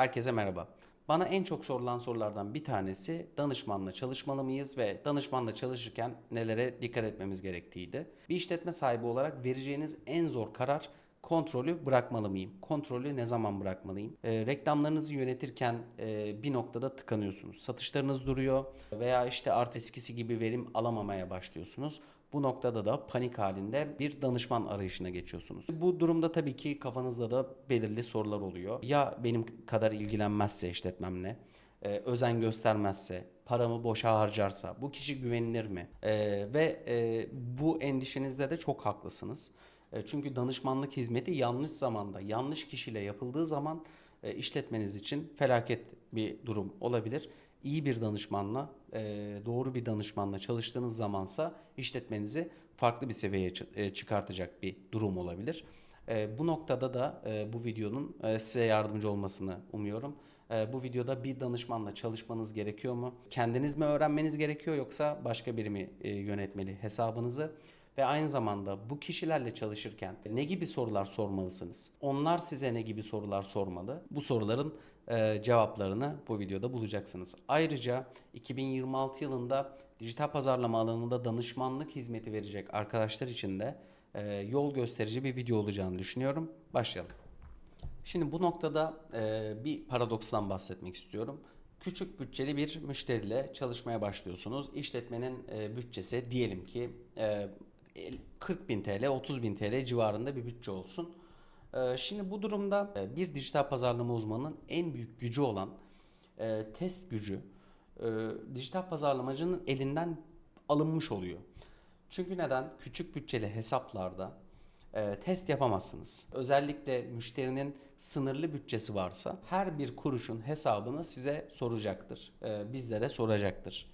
Herkese merhaba. Bana en çok sorulan sorulardan bir tanesi danışmanla çalışmalı mıyız ve danışmanla çalışırken nelere dikkat etmemiz gerektiğiydi. Bir işletme sahibi olarak vereceğiniz en zor karar kontrolü bırakmalı mıyım? Kontrolü ne zaman bırakmalıyım? Ee, reklamlarınızı yönetirken e, bir noktada tıkanıyorsunuz. Satışlarınız duruyor veya işte art eskisi gibi verim alamamaya başlıyorsunuz. Bu noktada da panik halinde bir danışman arayışına geçiyorsunuz. Bu durumda tabii ki kafanızda da belirli sorular oluyor. Ya benim kadar ilgilenmezse işletmemle, e, özen göstermezse, paramı boşa harcarsa, bu kişi güvenilir mi? E, ve e, bu endişenizde de çok haklısınız. E, çünkü danışmanlık hizmeti yanlış zamanda, yanlış kişiyle yapıldığı zaman e, işletmeniz için felaket bir durum olabilir. İyi bir danışmanla, e, doğru bir danışmanla çalıştığınız zamansa işletmenizi farklı bir seviyeye e, çıkartacak bir durum olabilir. E, Bu noktada da bu videonun size yardımcı olmasını umuyorum. Bu videoda bir danışmanla çalışmanız gerekiyor mu? Kendiniz mi öğrenmeniz gerekiyor yoksa başka biri mi yönetmeli hesabınızı? Ve aynı zamanda bu kişilerle çalışırken ne gibi sorular sormalısınız? Onlar size ne gibi sorular sormalı? Bu soruların e, cevaplarını bu videoda bulacaksınız. Ayrıca 2026 yılında dijital pazarlama alanında danışmanlık hizmeti verecek arkadaşlar için de e, yol gösterici bir video olacağını düşünüyorum. Başlayalım. Şimdi bu noktada e, bir paradoksdan bahsetmek istiyorum. Küçük bütçeli bir müşteriyle çalışmaya başlıyorsunuz. İşletmenin e, bütçesi diyelim ki e, 40 bin TL, 30 bin TL civarında bir bütçe olsun. E, şimdi bu durumda e, bir dijital pazarlama uzmanının en büyük gücü olan e, test gücü e, dijital pazarlamacının elinden alınmış oluyor. Çünkü neden? Küçük bütçeli hesaplarda test yapamazsınız. Özellikle müşterinin sınırlı bütçesi varsa her bir kuruşun hesabını size soracaktır. Bizlere soracaktır.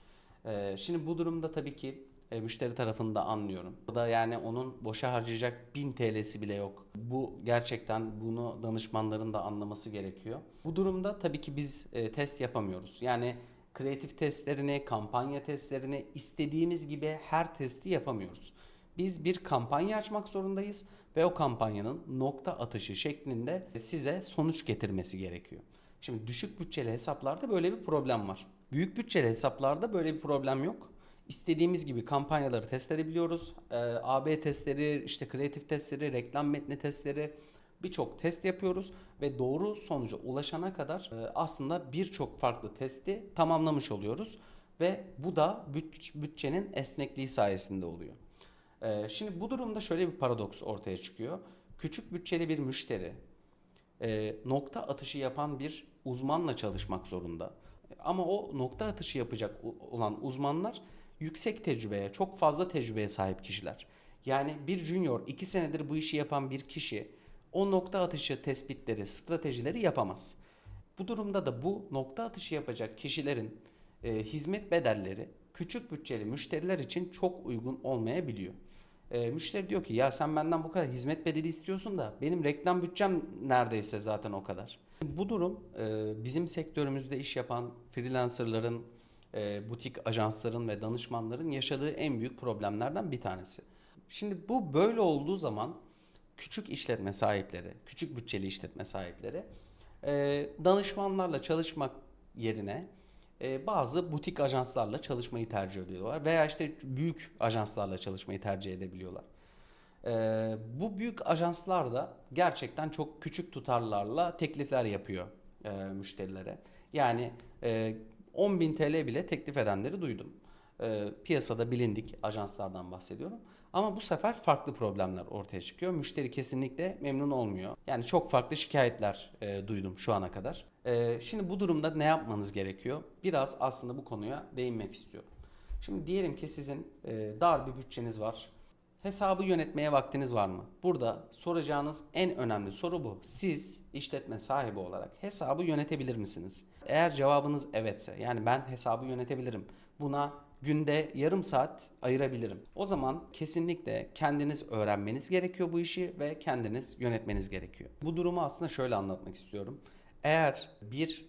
Şimdi bu durumda tabii ki e, müşteri tarafında anlıyorum. Burada yani onun boşa harcayacak 1000 TL'si bile yok. Bu gerçekten bunu danışmanların da anlaması gerekiyor. Bu durumda tabii ki biz e, test yapamıyoruz. Yani kreatif testlerini, kampanya testlerini istediğimiz gibi her testi yapamıyoruz. Biz bir kampanya açmak zorundayız ve o kampanyanın nokta atışı şeklinde size sonuç getirmesi gerekiyor. Şimdi düşük bütçeli hesaplarda böyle bir problem var. Büyük bütçeli hesaplarda böyle bir problem yok. İstediğimiz gibi kampanyaları test edebiliyoruz. Ee, AB testleri, işte kreatif testleri, reklam metni testleri birçok test yapıyoruz ve doğru sonuca ulaşana kadar e, aslında birçok farklı testi tamamlamış oluyoruz ve bu da büt- bütçenin esnekliği sayesinde oluyor. Ee, Şimdi bu durumda şöyle bir paradoks ortaya çıkıyor. Küçük bütçeli bir müşteri e, nokta atışı yapan bir uzmanla çalışmak zorunda. Ama o nokta atışı yapacak olan uzmanlar yüksek tecrübeye, çok fazla tecrübeye sahip kişiler. Yani bir junior, iki senedir bu işi yapan bir kişi o nokta atışı tespitleri, stratejileri yapamaz. Bu durumda da bu nokta atışı yapacak kişilerin e, hizmet bedelleri küçük bütçeli müşteriler için çok uygun olmayabiliyor. E, müşteri diyor ki ya sen benden bu kadar hizmet bedeli istiyorsun da benim reklam bütçem neredeyse zaten o kadar. Bu durum e, bizim sektörümüzde iş yapan freelancerların, e, butik ajansların ve danışmanların yaşadığı en büyük problemlerden bir tanesi. Şimdi bu böyle olduğu zaman küçük işletme sahipleri, küçük bütçeli işletme sahipleri e, danışmanlarla çalışmak yerine e, bazı butik ajanslarla çalışmayı tercih ediyorlar veya işte büyük ajanslarla çalışmayı tercih edebiliyorlar. E, bu büyük ajanslar da gerçekten çok küçük tutarlarla teklifler yapıyor e, müşterilere. Yani e, 10.000 TL bile teklif edenleri duydum. E, piyasada bilindik ajanslardan bahsediyorum. Ama bu sefer farklı problemler ortaya çıkıyor. Müşteri kesinlikle memnun olmuyor. Yani çok farklı şikayetler e, duydum şu ana kadar. E, şimdi bu durumda ne yapmanız gerekiyor? Biraz aslında bu konuya değinmek istiyorum. Şimdi diyelim ki sizin e, dar bir bütçeniz var. Hesabı yönetmeye vaktiniz var mı? Burada soracağınız en önemli soru bu. Siz işletme sahibi olarak hesabı yönetebilir misiniz? Eğer cevabınız evetse, yani ben hesabı yönetebilirim. Buna günde yarım saat ayırabilirim. O zaman kesinlikle kendiniz öğrenmeniz gerekiyor bu işi ve kendiniz yönetmeniz gerekiyor. Bu durumu aslında şöyle anlatmak istiyorum. Eğer bir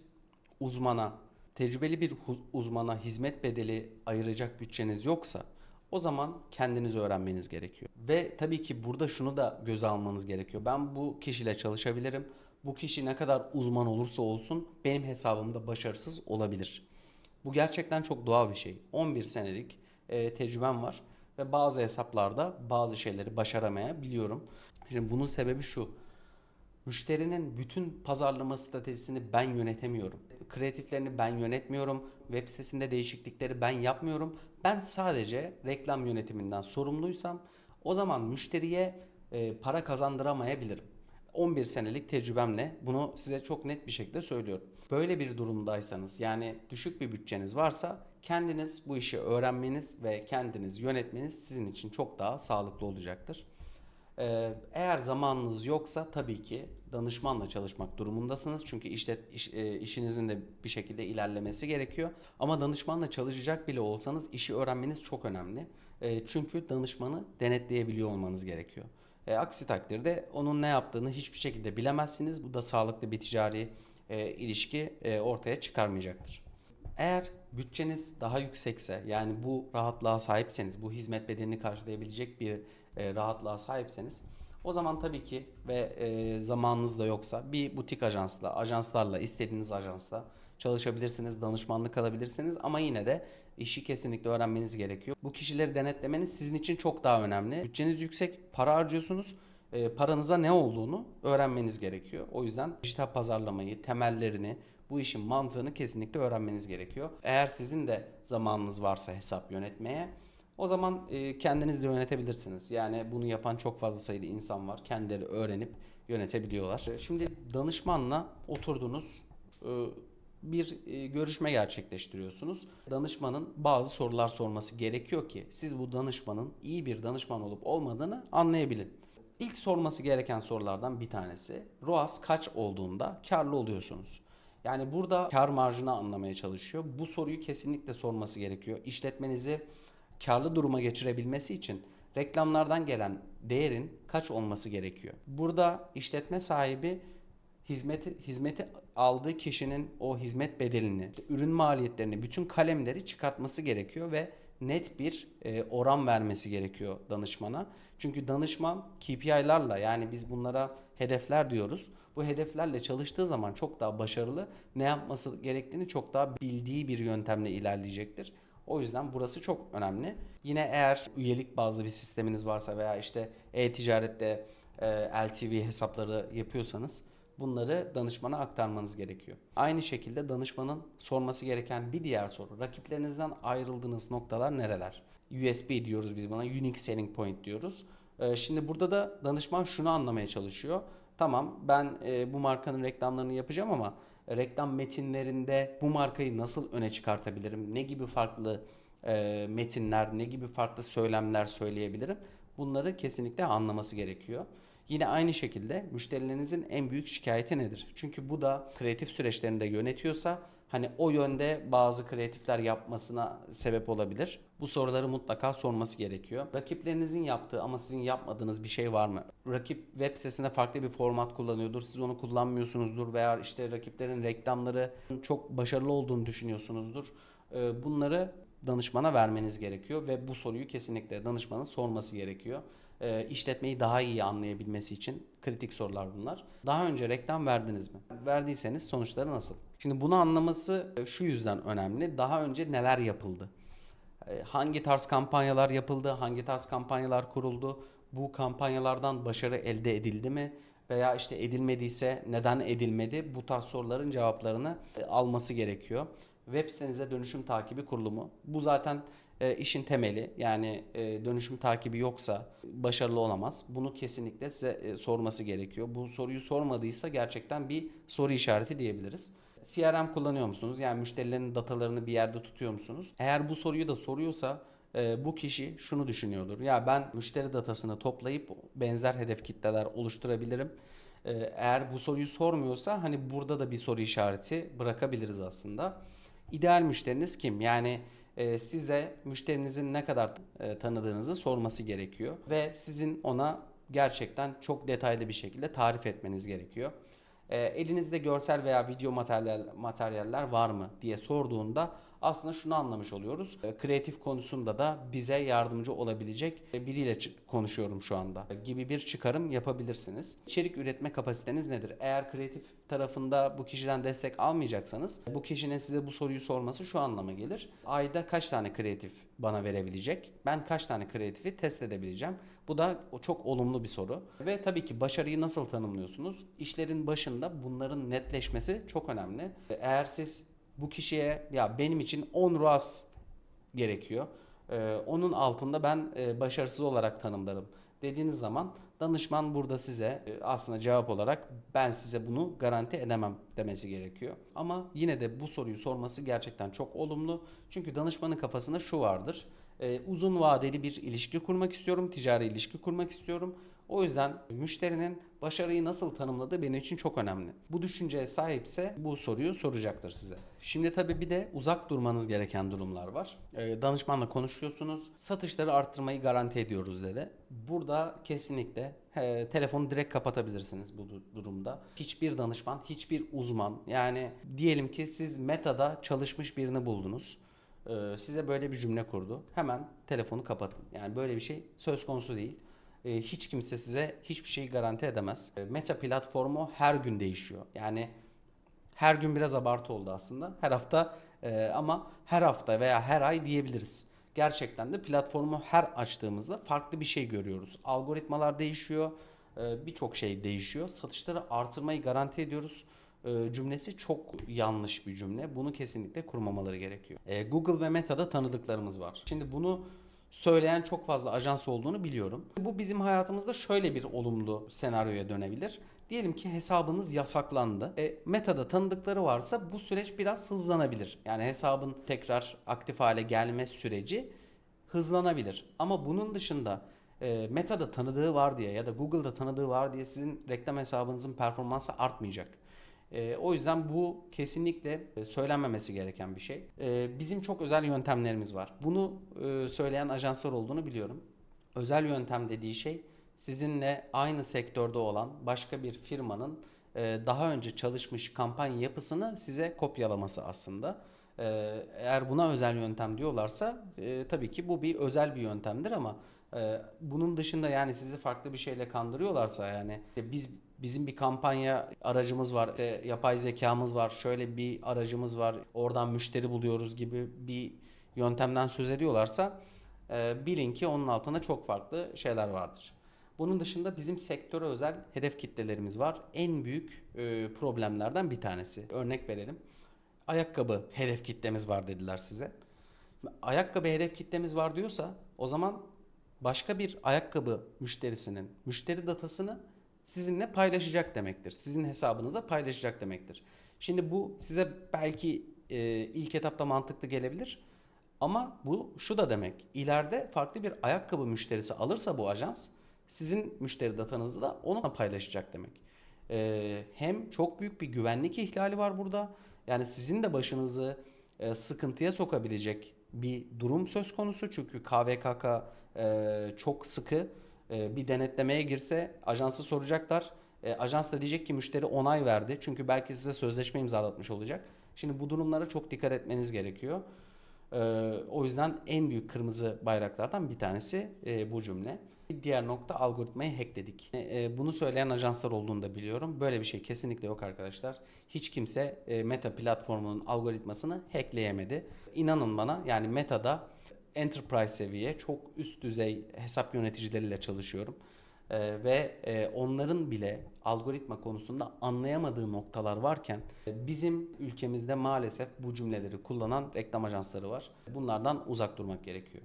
uzmana, tecrübeli bir uzmana hizmet bedeli ayıracak bütçeniz yoksa o zaman kendiniz öğrenmeniz gerekiyor. Ve tabii ki burada şunu da göze almanız gerekiyor. Ben bu kişiyle çalışabilirim. Bu kişi ne kadar uzman olursa olsun benim hesabımda başarısız olabilir. Bu gerçekten çok doğal bir şey. 11 senelik e, tecrübem var ve bazı hesaplarda bazı şeyleri başaramayabiliyorum. Şimdi bunun sebebi şu. Müşterinin bütün pazarlama stratejisini ben yönetemiyorum. Kreatiflerini ben yönetmiyorum. Web sitesinde değişiklikleri ben yapmıyorum. Ben sadece reklam yönetiminden sorumluysam o zaman müşteriye e, para kazandıramayabilirim. 11 senelik tecrübemle bunu size çok net bir şekilde söylüyorum. Böyle bir durumdaysanız yani düşük bir bütçeniz varsa kendiniz bu işi öğrenmeniz ve kendiniz yönetmeniz sizin için çok daha sağlıklı olacaktır. Ee, Eğer zamanınız yoksa tabii ki danışmanla çalışmak durumundasınız. Çünkü işte iş- e, işinizin de bir şekilde ilerlemesi gerekiyor. Ama danışmanla çalışacak bile olsanız işi öğrenmeniz çok önemli. E, Çünkü danışmanı denetleyebiliyor olmanız gerekiyor. E, aksi takdirde onun ne yaptığını hiçbir şekilde bilemezsiniz. Bu da sağlıklı bir ticari e, ilişki e, ortaya çıkarmayacaktır. Eğer bütçeniz daha yüksekse yani bu rahatlığa sahipseniz, bu hizmet bedelini karşılayabilecek bir e, rahatlığa sahipseniz o zaman tabii ki ve e, zamanınız da yoksa bir butik ajansla, ajanslarla, istediğiniz ajansla çalışabilirsiniz, danışmanlık alabilirsiniz ama yine de işi kesinlikle öğrenmeniz gerekiyor. Bu kişileri denetlemeniz sizin için çok daha önemli. Bütçeniz yüksek, para harcıyorsunuz. E, paranıza ne olduğunu öğrenmeniz gerekiyor. O yüzden dijital pazarlamayı, temellerini, bu işin mantığını kesinlikle öğrenmeniz gerekiyor. Eğer sizin de zamanınız varsa hesap yönetmeye o zaman e, kendiniz de yönetebilirsiniz. Yani bunu yapan çok fazla sayıda insan var. Kendileri öğrenip yönetebiliyorlar. E, Şimdi danışmanla oturdunuz. e, bir e, görüşme gerçekleştiriyorsunuz. Danışmanın bazı sorular sorması gerekiyor ki siz bu danışmanın iyi bir danışman olup olmadığını anlayabilin. İlk sorması gereken sorulardan bir tanesi ROAS kaç olduğunda karlı oluyorsunuz? Yani burada kar marjını anlamaya çalışıyor. Bu soruyu kesinlikle sorması gerekiyor. İşletmenizi karlı duruma geçirebilmesi için reklamlardan gelen değerin kaç olması gerekiyor? Burada işletme sahibi hizmeti hizmeti aldığı kişinin o hizmet bedelini, ürün maliyetlerini, bütün kalemleri çıkartması gerekiyor ve net bir e, oran vermesi gerekiyor danışmana. Çünkü danışman KPI'larla yani biz bunlara hedefler diyoruz. Bu hedeflerle çalıştığı zaman çok daha başarılı, ne yapması gerektiğini çok daha bildiği bir yöntemle ilerleyecektir. O yüzden burası çok önemli. Yine eğer üyelik bazlı bir sisteminiz varsa veya işte e-ticarette e, LTV hesapları yapıyorsanız bunları danışmana aktarmanız gerekiyor. Aynı şekilde danışmanın sorması gereken bir diğer soru. Rakiplerinizden ayrıldığınız noktalar nereler? USB diyoruz biz buna. Unique Selling Point diyoruz. E, Şimdi burada da danışman şunu anlamaya çalışıyor. Tamam ben e, bu markanın reklamlarını yapacağım ama reklam metinlerinde bu markayı nasıl öne çıkartabilirim? Ne gibi farklı e, metinler, ne gibi farklı söylemler söyleyebilirim? Bunları kesinlikle anlaması gerekiyor. Yine aynı şekilde müşterilerinizin en büyük şikayeti nedir? Çünkü bu da kreatif süreçlerini de yönetiyorsa hani o yönde bazı kreatifler yapmasına sebep olabilir. Bu soruları mutlaka sorması gerekiyor. Rakiplerinizin yaptığı ama sizin yapmadığınız bir şey var mı? Rakip web sitesinde farklı bir format kullanıyordur. Siz onu kullanmıyorsunuzdur veya işte rakiplerin reklamları çok başarılı olduğunu düşünüyorsunuzdur. Ee, Bunları danışmana vermeniz gerekiyor ve bu soruyu kesinlikle danışmanın sorması gerekiyor. Ee, işletmeyi daha iyi anlayabilmesi için kritik sorular bunlar. Daha önce reklam verdiniz mi? Verdiyseniz sonuçları nasıl? Şimdi bunu anlaması e, şu yüzden önemli. Daha önce neler yapıldı? E, Hangi tarz kampanyalar yapıldı? Hangi tarz kampanyalar kuruldu? Bu kampanyalardan başarı elde edildi mi? Veya işte edilmediyse neden edilmedi? Bu tarz soruların cevaplarını e, alması gerekiyor. Web sitenize dönüşüm takibi kurulumu. Bu zaten e, işin temeli. Yani dönüşüm takibi yoksa başarılı olamaz. Bunu kesinlikle size sorması gerekiyor. Bu soruyu sormadıysa gerçekten bir soru işareti diyebiliriz. CRM kullanıyor musunuz? Yani müşterilerin datalarını bir yerde tutuyor musunuz? Eğer bu soruyu da soruyorsa e, bu kişi şunu düşünüyordur. Ya ben müşteri datasını toplayıp benzer hedef kitleler oluşturabilirim. E, eğer bu soruyu sormuyorsa hani burada da bir soru işareti bırakabiliriz aslında. İdeal müşteriniz kim? Yani e, size müşterinizin ne kadar e, tanıdığınızı sorması gerekiyor ve sizin ona gerçekten çok detaylı bir şekilde tarif etmeniz gerekiyor. E, elinizde görsel veya video materyal, materyaller var mı diye sorduğunda Aslında şunu anlamış oluyoruz. E, Kreatif konusunda da bize yardımcı olabilecek e, biriyle konuşuyorum şu anda e, gibi bir çıkarım yapabilirsiniz. İçerik üretme kapasiteniz nedir? Eğer kreatif tarafında bu kişiden destek almayacaksanız bu kişinin size bu soruyu sorması şu anlama gelir. Ayda kaç tane kreatif bana verebilecek? Ben kaç tane kreatifi test edebileceğim? Bu da çok olumlu bir soru. Ve tabii ki başarıyı nasıl tanımlıyorsunuz? İşlerin başında bunların netleşmesi çok önemli. Eğer siz bu kişiye ya benim için 10 ROAS gerekiyor. Ee, onun altında ben e, başarısız olarak tanımlarım dediğiniz zaman danışman burada size e, aslında cevap olarak ben size bunu garanti edemem demesi gerekiyor. Ama yine de bu soruyu sorması gerçekten çok olumlu. Çünkü danışmanın kafasında şu vardır. E, uzun vadeli bir ilişki kurmak istiyorum, ticari ilişki kurmak istiyorum. O yüzden müşterinin başarıyı nasıl tanımladığı benim için çok önemli. Bu düşünceye sahipse bu soruyu soracaktır size. Şimdi tabii bir de uzak durmanız gereken durumlar var. Ee, danışmanla konuşuyorsunuz. Satışları arttırmayı garanti ediyoruz dedi. Burada kesinlikle e, telefonu direkt kapatabilirsiniz bu du- durumda. Hiçbir danışman, hiçbir uzman yani diyelim ki siz Meta'da çalışmış birini buldunuz. Ee, size böyle bir cümle kurdu. Hemen telefonu kapatın. Yani böyle bir şey söz konusu değil. Ee, hiç kimse size hiçbir şeyi garanti edemez. Ee, Meta platformu her gün değişiyor. Yani her gün biraz abartı oldu aslında. Her hafta e, ama her hafta veya her ay diyebiliriz. Gerçekten de platformu her açtığımızda farklı bir şey görüyoruz. Algoritmalar değişiyor, e, birçok şey değişiyor. Satışları artırmayı garanti ediyoruz e, cümlesi çok yanlış bir cümle. Bunu kesinlikle kurmamaları gerekiyor. E, Google ve Meta'da tanıdıklarımız var. Şimdi bunu söyleyen çok fazla ajans olduğunu biliyorum. Bu bizim hayatımızda şöyle bir olumlu senaryoya dönebilir. Diyelim ki hesabınız yasaklandı. E, Meta'da tanıdıkları varsa bu süreç biraz hızlanabilir. Yani hesabın tekrar aktif hale gelme süreci hızlanabilir. Ama bunun dışında e, Meta'da tanıdığı var diye ya da Google'da tanıdığı var diye sizin reklam hesabınızın performansı artmayacak. E, o yüzden bu kesinlikle e, söylenmemesi gereken bir şey. E, bizim çok özel yöntemlerimiz var. Bunu e, söyleyen ajanslar olduğunu biliyorum. Özel yöntem dediği şey sizinle aynı sektörde olan başka bir firmanın e, daha önce çalışmış kampanya yapısını size kopyalaması aslında. E, eğer buna özel yöntem diyorlarsa e, tabii ki bu bir özel bir yöntemdir ama e, bunun dışında yani sizi farklı bir şeyle kandırıyorlarsa yani işte biz bizim bir kampanya aracımız var, işte yapay zekamız var, şöyle bir aracımız var, oradan müşteri buluyoruz gibi bir yöntemden söz ediyorlarsa e, bilin ki onun altında çok farklı şeyler vardır. Bunun dışında bizim sektöre özel hedef kitlelerimiz var. En büyük e, problemlerden bir tanesi. Örnek verelim. Ayakkabı hedef kitlemiz var dediler size. Ayakkabı hedef kitlemiz var diyorsa o zaman başka bir ayakkabı müşterisinin müşteri datasını sizinle paylaşacak demektir. Sizin hesabınıza paylaşacak demektir. Şimdi bu size belki e, ilk etapta mantıklı gelebilir. Ama bu şu da demek. İleride farklı bir ayakkabı müşterisi alırsa bu ajans sizin müşteri datanızı da onunla paylaşacak demek. Ee, hem çok büyük bir güvenlik ihlali var burada. Yani sizin de başınızı e, sıkıntıya sokabilecek bir durum söz konusu. Çünkü KVKK e, çok sıkı e, bir denetlemeye girse ajansı soracaklar. E, ajans da diyecek ki müşteri onay verdi. Çünkü belki size sözleşme imzalatmış olacak. Şimdi bu durumlara çok dikkat etmeniz gerekiyor. Ee, o yüzden en büyük kırmızı bayraklardan bir tanesi e, bu cümle. Bir diğer nokta algoritmayı hackledik. E, bunu söyleyen ajanslar olduğunu da biliyorum. Böyle bir şey kesinlikle yok arkadaşlar. Hiç kimse e, Meta platformunun algoritmasını hackleyemedi. İnanın bana yani Meta'da enterprise seviye çok üst düzey hesap yöneticileriyle çalışıyorum. Ee, ve e, onların bile algoritma konusunda anlayamadığı noktalar varken e, bizim ülkemizde maalesef bu cümleleri kullanan reklam ajansları var. Bunlardan uzak durmak gerekiyor.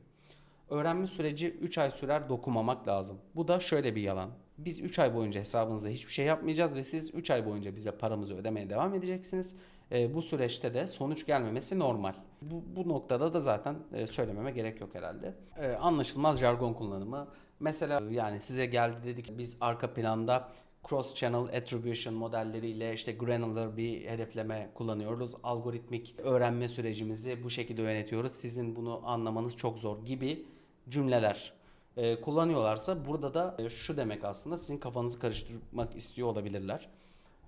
Öğrenme süreci 3 ay sürer dokumamak lazım. Bu da şöyle bir yalan. Biz 3 ay boyunca hesabınızda hiçbir şey yapmayacağız ve siz 3 ay boyunca bize paramızı ödemeye devam edeceksiniz. E, bu süreçte de sonuç gelmemesi normal. Bu, bu noktada da zaten e, söylememe gerek yok herhalde. E, anlaşılmaz jargon kullanımı. Mesela yani size geldi dedik biz arka planda cross channel attribution modelleriyle işte granular bir hedefleme kullanıyoruz. Algoritmik öğrenme sürecimizi bu şekilde yönetiyoruz. Sizin bunu anlamanız çok zor gibi cümleler e, kullanıyorlarsa burada da e, şu demek aslında sizin kafanızı karıştırmak istiyor olabilirler.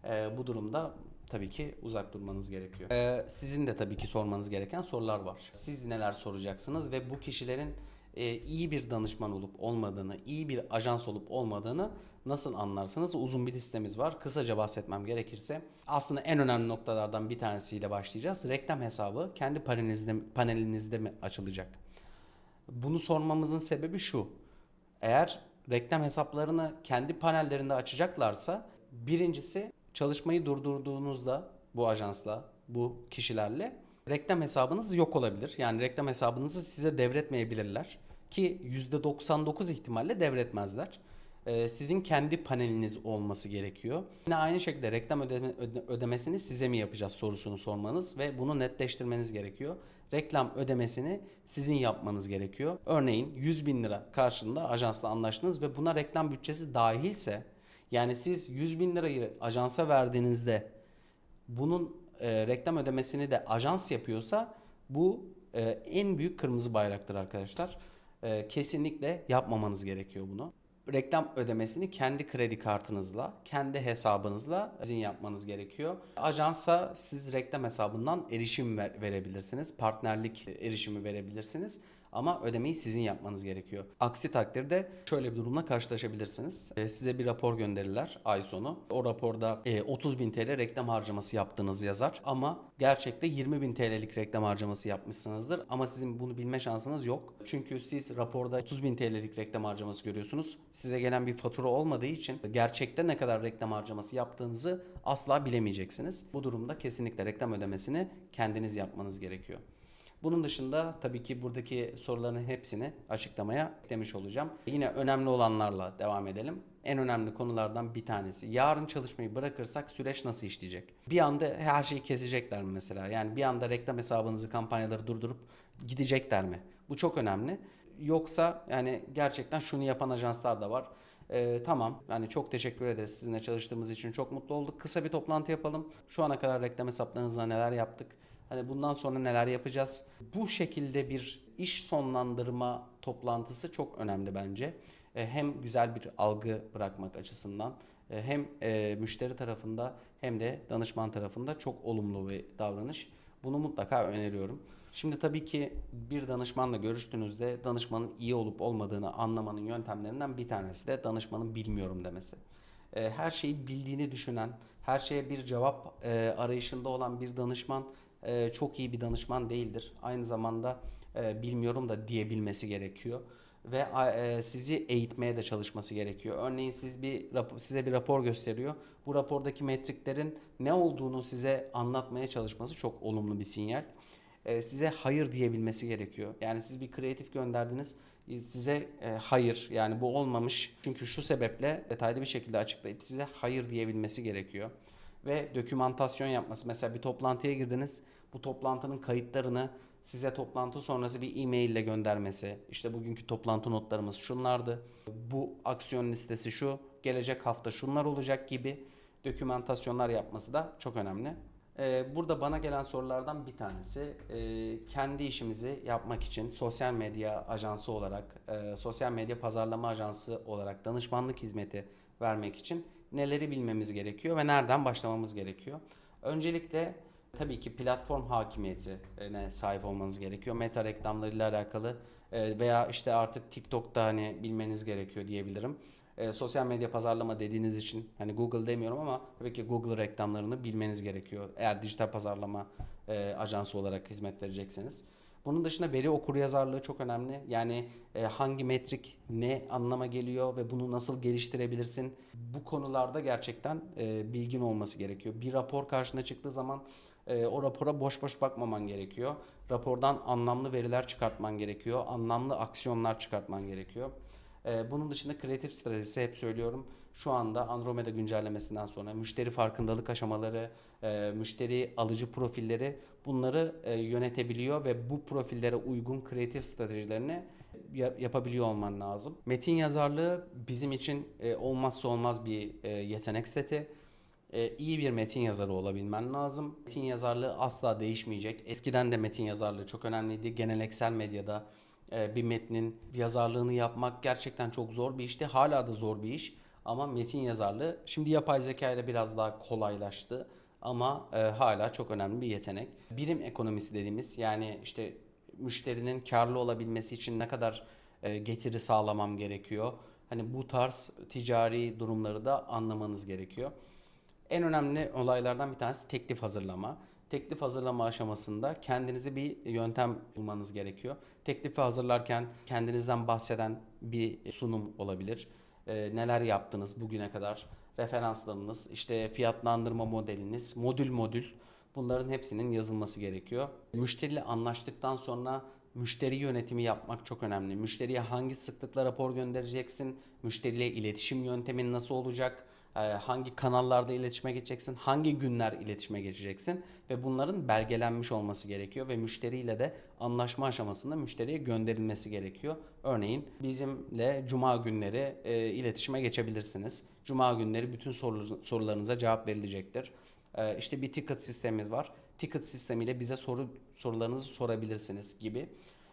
E, bu durumda tabii ki uzak durmanız gerekiyor. Ee, sizin de tabii ki sormanız gereken sorular var. Siz neler soracaksınız ve bu kişilerin e, iyi bir danışman olup olmadığını, iyi bir ajans olup olmadığını nasıl anlarsınız? Uzun bir listemiz var. Kısaca bahsetmem gerekirse aslında en önemli noktalardan bir tanesiyle başlayacağız. Reklam hesabı kendi panelinizde, panelinizde mi açılacak? Bunu sormamızın sebebi şu. Eğer reklam hesaplarını kendi panellerinde açacaklarsa birincisi çalışmayı durdurduğunuzda bu ajansla, bu kişilerle reklam hesabınız yok olabilir. Yani reklam hesabınızı size devretmeyebilirler ki %99 ihtimalle devretmezler. Ee, sizin kendi paneliniz olması gerekiyor. Yine aynı şekilde reklam ödeme, öde- ödemesini size mi yapacağız sorusunu sormanız ve bunu netleştirmeniz gerekiyor. Reklam ödemesini sizin yapmanız gerekiyor. Örneğin 100 bin lira karşılığında ajansla anlaştınız ve buna reklam bütçesi dahilse yani siz 100 bin lirayı ajansa verdiğinizde bunun e, reklam ödemesini de ajans yapıyorsa bu e, en büyük kırmızı bayraktır arkadaşlar. E, kesinlikle yapmamanız gerekiyor bunu. Reklam ödemesini kendi kredi kartınızla, kendi hesabınızla sizin yapmanız gerekiyor. Ajansa siz reklam hesabından erişim ver- verebilirsiniz. Partnerlik erişimi verebilirsiniz. Ama ödemeyi sizin yapmanız gerekiyor. Aksi takdirde şöyle bir durumla karşılaşabilirsiniz. Ee, size bir rapor gönderirler ay sonu. O raporda e, 30 bin TL reklam harcaması yaptığınız yazar. Ama gerçekte 20 bin TL'lik reklam harcaması yapmışsınızdır. Ama sizin bunu bilme şansınız yok. Çünkü siz raporda 30 bin TL'lik reklam harcaması görüyorsunuz. Size gelen bir fatura olmadığı için gerçekte ne kadar reklam harcaması yaptığınızı asla bilemeyeceksiniz. Bu durumda kesinlikle reklam ödemesini kendiniz yapmanız gerekiyor. Bunun dışında tabii ki buradaki soruların hepsini açıklamaya eklemiş olacağım. Yine önemli olanlarla devam edelim. En önemli konulardan bir tanesi. Yarın çalışmayı bırakırsak süreç nasıl işleyecek? Bir anda her şeyi kesecekler mi mesela? Yani bir anda reklam hesabınızı, kampanyaları durdurup gidecekler mi? Bu çok önemli. Yoksa yani gerçekten şunu yapan ajanslar da var. Ee, tamam yani çok teşekkür ederiz sizinle çalıştığımız için çok mutlu olduk. Kısa bir toplantı yapalım. Şu ana kadar reklam hesaplarınızda neler yaptık? Hani bundan sonra neler yapacağız? Bu şekilde bir iş sonlandırma toplantısı çok önemli bence. E, Hem güzel bir algı bırakmak açısından e, hem e, müşteri tarafında hem de danışman tarafında çok olumlu bir davranış. Bunu mutlaka öneriyorum. Şimdi tabii ki bir danışmanla görüştüğünüzde danışmanın iyi olup olmadığını anlamanın yöntemlerinden bir tanesi de danışmanın bilmiyorum demesi. Her şeyi bildiğini düşünen, her şeye bir cevap arayışında olan bir danışman e, çok iyi bir danışman değildir. Aynı zamanda e, bilmiyorum da diyebilmesi gerekiyor ve e, sizi eğitmeye de çalışması gerekiyor. Örneğin siz bir size bir rapor gösteriyor. Bu rapordaki metriklerin ne olduğunu size anlatmaya çalışması çok olumlu bir sinyal. Size hayır diyebilmesi gerekiyor. Yani siz bir kreatif gönderdiniz. Size hayır yani bu olmamış çünkü şu sebeple detaylı bir şekilde açıklayıp size hayır diyebilmesi gerekiyor ve dokümantasyon yapması. Mesela bir toplantıya girdiniz. Bu toplantının kayıtlarını size toplantı sonrası bir e-mail ile göndermesi. İşte bugünkü toplantı notlarımız şunlardı. Bu aksiyon listesi şu. Gelecek hafta şunlar olacak gibi dokümantasyonlar yapması da çok önemli. Ee, Burada bana gelen sorulardan bir tanesi e, kendi işimizi yapmak için sosyal medya ajansı olarak, e, sosyal medya pazarlama ajansı olarak danışmanlık hizmeti vermek için neleri bilmemiz gerekiyor ve nereden başlamamız gerekiyor? Öncelikle tabii ki platform hakimiyetine sahip olmanız gerekiyor. Meta reklamlarıyla alakalı e, veya işte artık TikTok'ta hani bilmeniz gerekiyor diyebilirim. E, sosyal medya pazarlama dediğiniz için hani Google demiyorum ama tabii ki Google reklamlarını bilmeniz gerekiyor. Eğer dijital pazarlama e, ajansı olarak hizmet verecekseniz. Bunun dışında veri okuryazarlığı çok önemli. Yani e, hangi metrik ne anlama geliyor ve bunu nasıl geliştirebilirsin? Bu konularda gerçekten e, bilgin olması gerekiyor. Bir rapor karşına çıktığı zaman e, o rapora boş boş bakmaman gerekiyor. Rapordan anlamlı veriler çıkartman gerekiyor. Anlamlı aksiyonlar çıkartman gerekiyor. Ee, Bunun dışında kreatif stratejisi hep söylüyorum. Şu anda Andromeda güncellemesinden sonra müşteri farkındalık aşamaları, e, müşteri alıcı profilleri bunları e, yönetebiliyor ve bu profillere uygun kreatif stratejilerini ya- yapabiliyor olman lazım. Metin yazarlığı bizim için e, olmazsa olmaz bir e, yetenek seti. E, iyi bir metin yazarı olabilmen lazım. Metin yazarlığı asla değişmeyecek. Eskiden de metin yazarlığı çok önemliydi. Geleneksel medyada e, bir metnin yazarlığını yapmak gerçekten çok zor bir işti. Hala da zor bir iş. Ama metin yazarlığı şimdi yapay zeka ile biraz daha kolaylaştı. Ama e, hala çok önemli bir yetenek. Birim ekonomisi dediğimiz yani işte müşterinin karlı olabilmesi için ne kadar e, getiri sağlamam gerekiyor. Hani bu tarz ticari durumları da anlamanız gerekiyor. En önemli olaylardan bir tanesi teklif hazırlama. Teklif hazırlama aşamasında kendinize bir yöntem bulmanız gerekiyor. Teklifi hazırlarken kendinizden bahseden bir sunum olabilir. Ee, neler yaptınız bugüne kadar, referanslarınız, işte fiyatlandırma modeliniz, modül modül bunların hepsinin yazılması gerekiyor. Müşteriyle anlaştıktan sonra müşteri yönetimi yapmak çok önemli. Müşteriye hangi sıklıkla rapor göndereceksin? Müşteriyle iletişim yöntemin nasıl olacak? Ee, hangi kanallarda iletişime geçeceksin, hangi günler iletişime geçeceksin ve bunların belgelenmiş olması gerekiyor ve müşteriyle de anlaşma aşamasında müşteriye gönderilmesi gerekiyor. Örneğin bizimle cuma günleri e, iletişime geçebilirsiniz. Cuma günleri bütün soru, sorularınıza cevap verilecektir. Ee, işte bir ticket sistemimiz var. Ticket sistemiyle bize soru sorularınızı sorabilirsiniz gibi.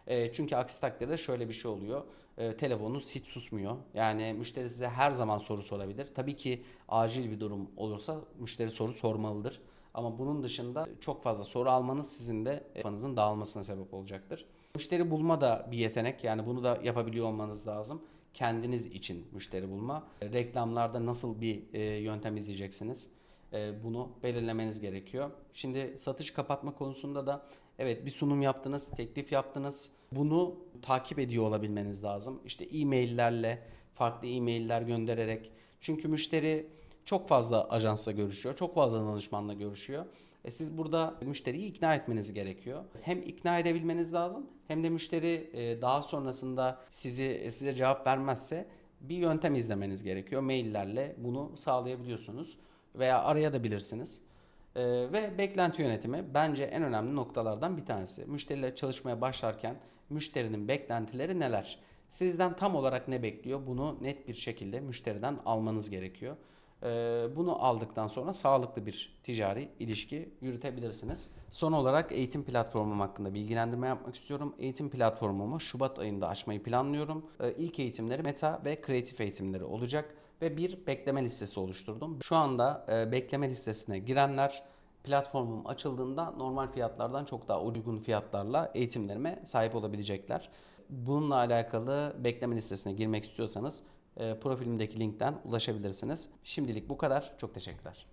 E, çünkü aksi takdirde şöyle bir şey oluyor. E, telefonunuz hiç susmuyor. Yani müşteri size her zaman soru sorabilir. Tabii ki acil bir durum olursa müşteri soru sormalıdır. Ama bunun dışında çok fazla soru almanız sizin de kafanızın dağılmasına sebep olacaktır. Müşteri bulma da bir yetenek. Yani bunu da yapabiliyor olmanız lazım. Kendiniz için müşteri bulma. Reklamlarda nasıl bir e, yöntem izleyeceksiniz? E, bunu belirlemeniz gerekiyor. Şimdi satış kapatma konusunda da evet bir sunum yaptınız, teklif yaptınız. Bunu takip ediyor olabilmeniz lazım. İşte e-maillerle, farklı e-mailler göndererek. Çünkü müşteri çok fazla ajansla görüşüyor, çok fazla danışmanla görüşüyor. E siz burada müşteriyi ikna etmeniz gerekiyor. Hem ikna edebilmeniz lazım hem de müşteri e, daha sonrasında sizi size cevap vermezse bir yöntem izlemeniz gerekiyor. Maillerle bunu sağlayabiliyorsunuz veya arayabilirsiniz. Ee, ve beklenti yönetimi bence en önemli noktalardan bir tanesi. Müşteriyle çalışmaya başlarken müşterinin beklentileri neler? Sizden tam olarak ne bekliyor? Bunu net bir şekilde müşteriden almanız gerekiyor. Ee, bunu aldıktan sonra sağlıklı bir ticari ilişki yürütebilirsiniz. Son olarak eğitim platformum hakkında bilgilendirme yapmak istiyorum. Eğitim platformumu Şubat ayında açmayı planlıyorum. Ee, ilk eğitimleri meta ve kreatif eğitimleri olacak ve bir bekleme listesi oluşturdum. Şu anda e, bekleme listesine girenler platformum açıldığında normal fiyatlardan çok daha uygun fiyatlarla eğitimlerime sahip olabilecekler. Bununla alakalı bekleme listesine girmek istiyorsanız e, profilimdeki linkten ulaşabilirsiniz. Şimdilik bu kadar. Çok teşekkürler.